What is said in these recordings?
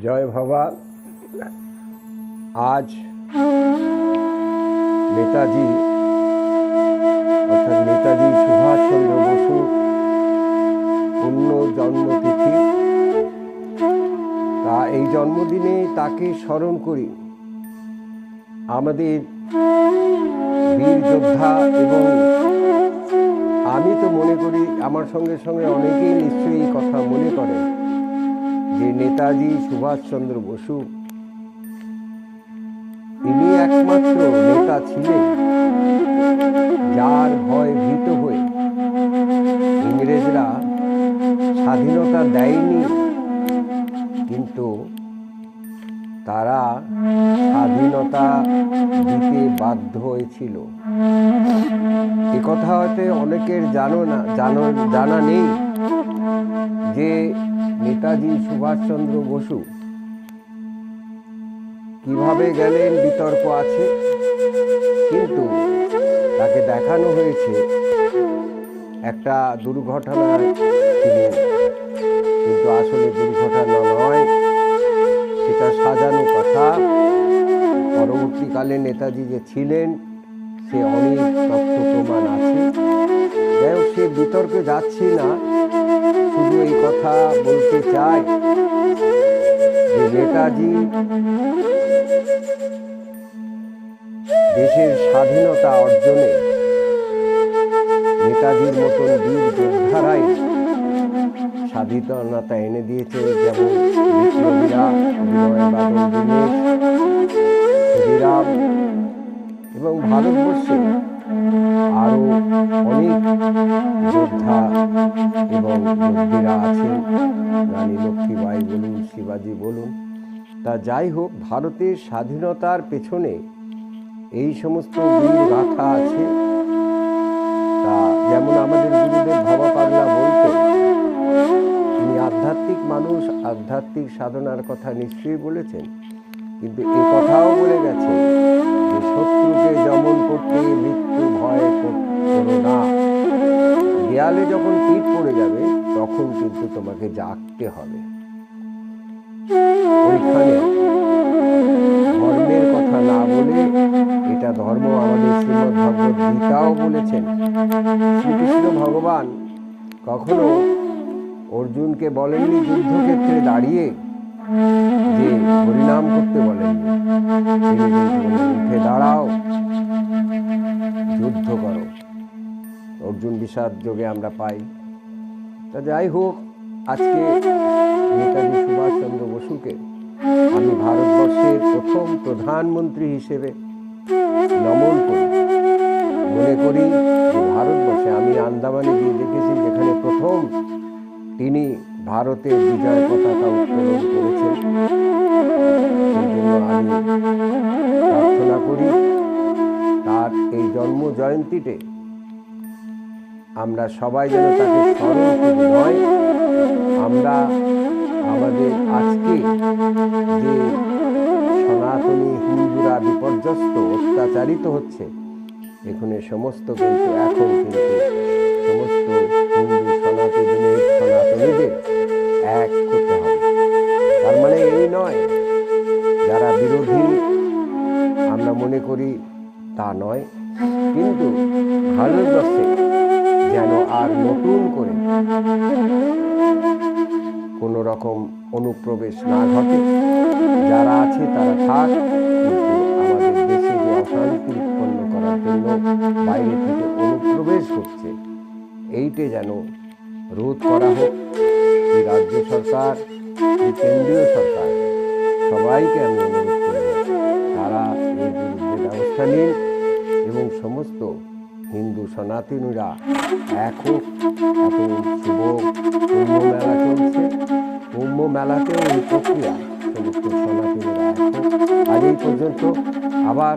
জয় ভবা আজ নেতাজি, অর্থাৎ নেতাজি সুভাষচন্দ্র বসু পূর্ণ জন্মতিথি। তা এই জন্মদিনে তাকে স্মরণ করি। আমাদের বীর যোদ্ধা এবং আমি তো মনে করি, আমার সঙ্গে সঙ্গে অনেকেই নিশ্চয়ই কথা মনে করেন। যে নেতাজি সুভাষচন্দ্র বসু, তিনি একমাত্র নেতা ছিলেন যার ভয় ভীত হয়ে ইংরেজরা স্বাধীনতা দেয়নি, কিন্তু তারা স্বাধীনতা দিতে বাধ্য হয়েছিল। এ কথা হয়তো অনেকের জানো না, জানো জানা নেই যে নেতাজি সুভাষচন্দ্র বসু কীভাবে গেলেন বিতর্ক আছে? কিন্তু তাকে দেখানো হয়েছে একটা দুর্ঘটনায় তিনি কিন্তু আসলে দুর্ঘটনা নয়, সেটা সাজানো কথা। পরবর্তীকালে নেতাজি যে ছিলেন সে অনেক তথ্য প্রমাণ আছে। যাই হোক, সে বিতর্কে যাচ্ছি না। শুধু এই কথা বলতে চাই যে নেতাজি দেশের স্বাধীনতা অর্জনে নেতাজির মতন বীর যোদ্ধারাই স্বাধীনতা এনে দিয়েছে। যেমন বিপ্লবীরা বিনয় বাদল দীনেশ এবং ভারতবর্ষে আরও অনেক যোদ্ধা এবং আছেন। রানী লক্ষ্মীবাই বলুন, শিবাজি বলুন। তা যাই হোক, ভারতের স্বাধীনতার পেছনে এই সমস্ত গাথা আছে। তা যেমন আমাদের গুরুদেব ভবা বলতেন, তিনি আধ্যাত্মিক মানুষ, আধ্যাত্মিক সাধনার কথা নিশ্চয়ই বলেছেন। কিন্তু এ কথাও বলে গেছে শত্রুকে দমন করতে মৃত্যু ভয় করো না। দেয়ালে যখন পিঠ পড়ে যাবে, তখন কিন্তু তোমাকে জাগতে হবে। ওইখানে ধর্মের কথা না বলে এটা ধর্ম আমাদের শ্রীমদ ভগবত গীতাও বলেছেন। শ্রীকৃষ্ণ ভগবান কখনো অর্জুনকে বলেননি যুদ্ধক্ষেত্রে দাঁড়িয়ে যে হরিনাম করতে বলেননি। তিনি উঠে দাঁড়াও, যুদ্ধ করো। অর্জুন বিষাদ যোগে আমরা পাই। তা যাই হোক, আজকে নেতাজি সুভাষচন্দ্র বসুকে আমি ভারতবর্ষের প্রথম প্রধানমন্ত্রী হিসেবে নমন করি। মনে করি ভারতবর্ষে আমি আন্দামানে গিয়ে দেখেছি যেখানে প্রথম তিনি ভারতের বিজয় পতাকা উত্তোলন আমি প্রার্থনা করি, তার এই জন্ম জয়ন্তীতে আমরা সবাই যেন তাকে স্মরণ নয়, আমরা আমাদের আজকে যে সনাতনী হিন্দুরা বিপর্যস্ত, অত্যাচারিত হচ্ছে, এখানে সমস্ত কিন্তু এখন কিন্তু সমস্ত হিন্দু সনাতনীদের সনাতনীদের এক করতে হবে। তার মানে এই নয়, যারা বিরোধী, আমরা মনে করি তা নয়। কিন্তু ভারতবর্ষে যেন আর নতুন করে কোনো রকম অনুপ্রবেশ না ঘটে, যারা আছে তারা থাক অশান্তি উৎপন্ন করার জন্য বাইরে থেকে অনুপ্রবেশ হচ্ছে, এইটে যেন রোধ করা হোক। এই রাজ্য সরকার, এই কেন্দ্রীয় সরকার সবাইকে আমি অনুরোধ করব তারা এর বিরুদ্ধে ব্যবস্থা নিন এবং সমস্ত হিন্দু সনাতনীরা এক হোক এখন শুভ কুম্ভ মেলা চলছে। কুম্ভ মেলাতেও এই প্রক্রিয়া সমস্ত সনাতনীরা আজ এই পর্যন্ত আবার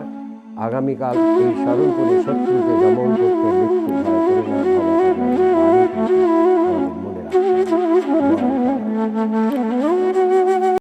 আগামীকাল এই স্মরণ করে শত্রুকে